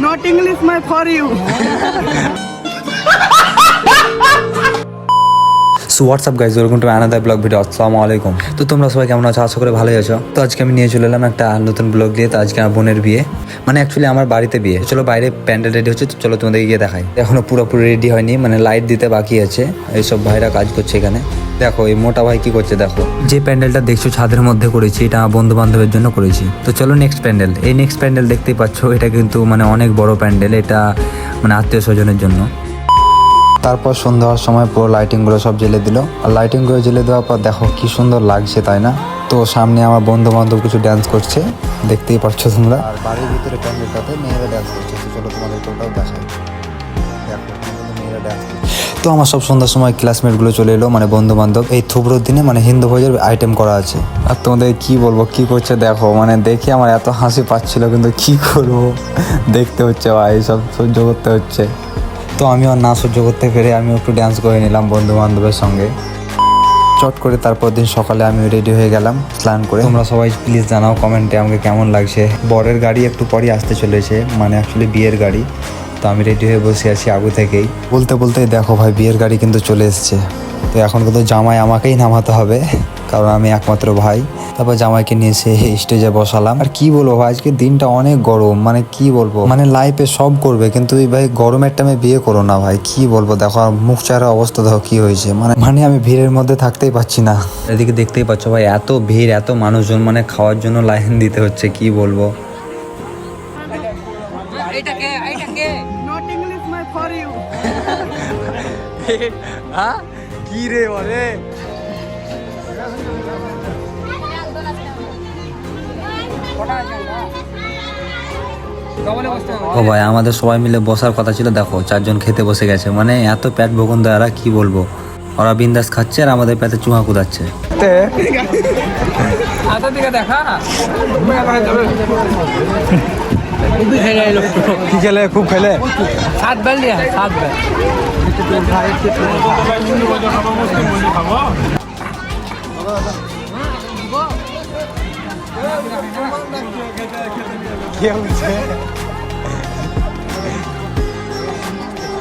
Not English, my for you. So what's up guys welcome to another blog video আসসালামু আলাইকুম তো তোমরা সবাই কেমন আছো? আশা করে ভালোই আছো। তো আজকে আমি নিয়ে চলে এলাম একটা নতুন ব্লগ দিয়ে তো আজকে আমার বোনের বিয়ে। মানে অ্যাকচুয়ালি আমার বাড়িতে বিয়ে। চলো বাইরে প্যান্ডেল রেডি হচ্ছে চলো তোমাদেরকে গিয়ে দেখাই। এখনও পুরোপুরি রেডি হয়নি মানে লাইট দিতে বাকি আছে। এইসব ভাইরা কাজ করছে এখানে। দেখো, এই মোটা ভাই কি করছে, দেখো। যে প্যান্ডেলটা দেখছ ছাদের মধ্যে করেছি, এটা বন্ধু বান্ধবের জন্য করেছি। তো চলো নেক্সট প্যান্ডেল। এই নেক্সট প্যান্ডেল দেখতেই পাচ্ছ, এটা কিন্তু মানে অনেক বড় প্যান্ডেল। এটা মানে আত্মীয় স্বজনের জন্য। তারপর সন্ধ্যা হওয়ার সময় পুরো লাইটিংগুলো সব জেলে দিল। আর লাইটিংগুলো জেলে দেওয়ার পর দেখো কি সুন্দর লাগছে, তাই না? তো সামনে আমার বন্ধু বান্ধব কিছু ড্যান্স করছে, দেখতেই পাচ্ছ তোমরা। আর বাড়ির ভিতরে প্যান্ডেলটাতে মেয়েরা ড্যান্স করছে চলো তোমাদেরকে ওটাও দেখাই। মেয়েরা ড্যান্স তো আমার সব সন্ধ্যার সময় ক্লাসমেটগুলো চলে এলো মানে বন্ধু বান্ধব এই থুবরোর দিনে মানে হিন্দু ভোজের আইটেম করা আছে। আর তোমাদের কি বলব, কি করছে দেখো মানে দেখে আমার এত হাসি পাচ্ছিল, কিন্তু কি করব? দেখতে হচ্ছে ভাই, সব সহ্য করতে হচ্ছে। তো আমি আর না সহ্য করতে পেরে আমি একটু ড্যান্স করে নিলাম বন্ধু বান্ধবের সঙ্গে। চট করে তারপর দিন সকালে আমি রেডি হয়ে গেলাম স্নান করে। তোমরা সবাই প্লিজ জানাও কমেন্টে আমাকে কেমন লাগছে। বরের গাড়ি একটু পরই আসতে চলেছে মানে অ্যাকচুয়ালি বিয়ের গাড়ি। তো আমি রেডি হয়ে বসে আছি আগে থেকেই। বলতে বলতেই দেখো ভাই, বিয়ের গাড়ি কিন্তু চলে এসছে। তো এখন কিন্তু জামাই আমাকেই নামাতে হবে। কারণ আমি একমাত্র ভাই। তারপর জামাইকে নিয়ে এসে স্টেজে বসালাম। আর কি বলব ভাই আজকে দিনটা অনেক গরম মানে কি বলব? মানে লাইফে সব করবে কিন্তু এই ভাই গরমের টাইমে বিয়ে করো না ভাই কি বলব? দেখো আর মুখ চেহারা অবস্থা দেখো কি হয়েছে। মানে মানে আমি ভিড়ের মধ্যে থাকতেই পাচ্ছি না। এদিকে দেখতেই পাচ্ছ ভাই এত ভিড় এত মানুষজন মানে খাওয়ার জন্য লাইন দিতে হচ্ছে কি বলব? Not English, my for you. কি রে বলে? ও ভাই আমাদের সবাই মিলে বসার কথা ছিল দেখো চারজন খেতে বসে গেছে। মানে এত পেট ভোগন দ্বারা কি বলব? ওরা বিন্দাস খাচ্ছে আর আমাদের পেটে চুহা কুদাচ্ছে। কি খেলে? খুব খেলে? সাত বেল দিয়া সাত বেল।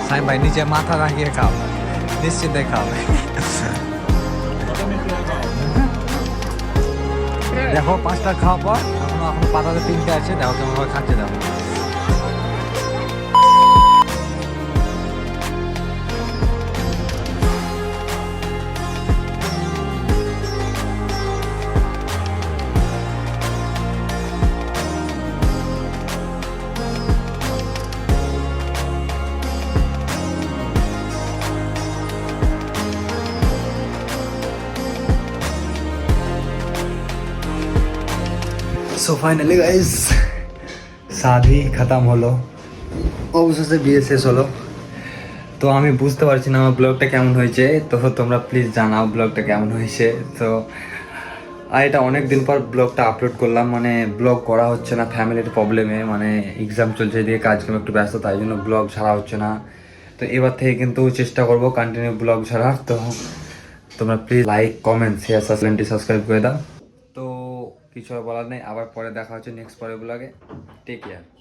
সাইম ভাই নিচে মাথা রাখিয়ে খাও। নিশ্চিন্তে খাও। দেখো, পাঁচটা খাওয়ার পর, এখনও এখনও পাতাতে তিনটে আছে। দেখো কেমন খাচ্ছে, দেখো। সো ফাইনালি গাইস শাদি খতম হলো অবশেষে বিয়ে শেষ হলো তো আমি বুঝতে পারছি না আমার ব্লগটা কেমন হয়েছে তো তোমরা প্লিজ জানাও ব্লগটা কেমন হয়েছে তো আর এটা অনেক দিন পর ব্লগটা আপলোড করলাম মানে ব্লগ করা হচ্ছে না ফ্যামিলির প্রবলেমে মানে এক্সাম চলছে দিয়ে কাজ কামে একটু ব্যস্ত, তাই জন্য ব্লগ ছাড়া হচ্ছে না। তো এবার থেকে কিন্তু চেষ্টা করব কন্টিনিউ ব্লগ ছাড়ার। তো তোমরা please like comment share subscribe করে দাও। কিছু আর বলার নেই। আবার পরে দেখা হচ্ছে নেক্সট পরে ব্লগে টেক কেয়ার